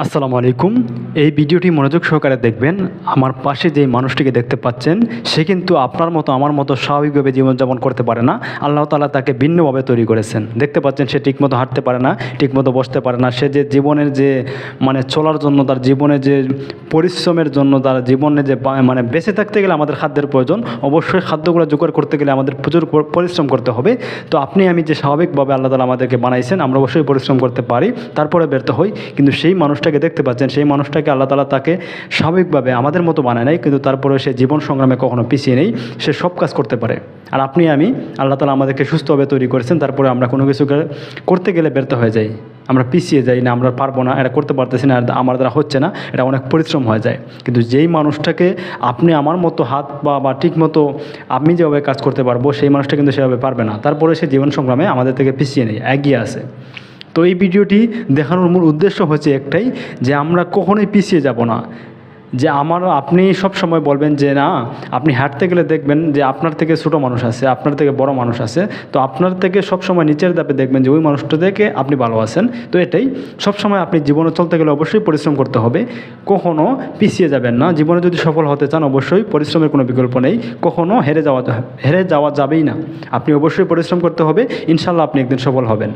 আসসালামু আলাইকুম। এই ভিডিওটি মনোযোগ সহকারে দেখবেন। আমার পাশে যে মানুষটিকে দেখতে পাচ্ছেন, সে কিন্তু আপনার মতো, আমার মতো স্বাভাবিকভাবে জীবনযাপন করতে পারে না। আল্লাহ তালা তাকে ভিন্নভাবে তৈরি করেছেন। দেখতে পাচ্ছেন, সে ঠিকমতো হাঁটতে পারে না, ঠিকমতো বসতে পারে না। সে যে জীবনের যে মানে চলার জন্য, তার জীবনে যে পরিশ্রমের জন্য, তার জীবনে যে মানে বেঁচে থাকতে গেলে আমাদের খাদ্যের প্রয়োজন। অবশ্যই খাদ্যগুলো জোগাড় করতে গেলে আমাদের প্রচুর পরিশ্রম করতে হবে। তো আপনি, আমি যে স্বাভাবিকভাবে আল্লাহ তালা আমাদেরকে বানাইছেন, আমরা অবশ্যই পরিশ্রম করতে পারি, তারপরে ব্যর্থ হই। কিন্তু সেই মানুষটাকে দেখতে পাচ্ছেন, সেই মানুষটাকে আল্লাহ তালা তাকে স্বাভাবিকভাবে আমাদের মতো বানায় নাই, কিন্তু তারপরে সে জীবন সংগ্রামে কখনো পিছিয়ে নেই, সে সব কাজ করতে পারে। আর আপনি আমি, আল্লাহ তালা আমাদেরকে সুস্থভাবে তৈরি করেছেন, তারপরে আমরা কোনো কিছু করতে গেলে ব্যর্থ হয়ে যাই। আমরা পিছিয়ে যাই না, আমরা পারব না, এটা করতে পারতেছি না আমার দ্বারা হচ্ছে না, এটা অনেক পরিশ্রম হয়ে যায়। কিন্তু যেই মানুষটাকে আপনি আমার মতো হাত বা বা ঠিক মতো আমি যেভাবে কাজ করতে পারব, সেই মানুষটা কিন্তু সেভাবে পারবে না। তারপরে সে জীবন সংগ্রামে আমাদের থেকে পিছিয়ে নেই, এগিয়ে আসে তো এই ভিডিওটি দেখানোর মূল উদ্দেশ্য হচ্ছে একটাই, যে আমরা কখনোই পিছিয়ে যাব না। যে আমার আপনি সব সময় বলবেন যে, না, আপনি হাঁটতে গেলে দেখবেন যে আপনার থেকে ছোটো মানুষ আছে, আপনার থেকে বড় মানুষ আছে। তো আপনার থেকে সব সময় নিচের দাপে দেখবেন যে ওই মানুষটা থেকে আপনি ভালো আছেন। তো এটাই, সব সময় আপনি জীবনে চলতে গেলে অবশ্যই পরিশ্রম করতে হবে। কখনও পিছিয়ে যাবেন না। জীবনে যদি সফল হতে চান, অবশ্যই পরিশ্রমের কোনো বিকল্প নেই। কখনও হেরে যাওয়া হেরে যাওয়া যাবেই না। আপনি অবশ্যই পরিশ্রম করতে হবে। ইনশাল্লাহ আপনি একদিন সফল হবেন।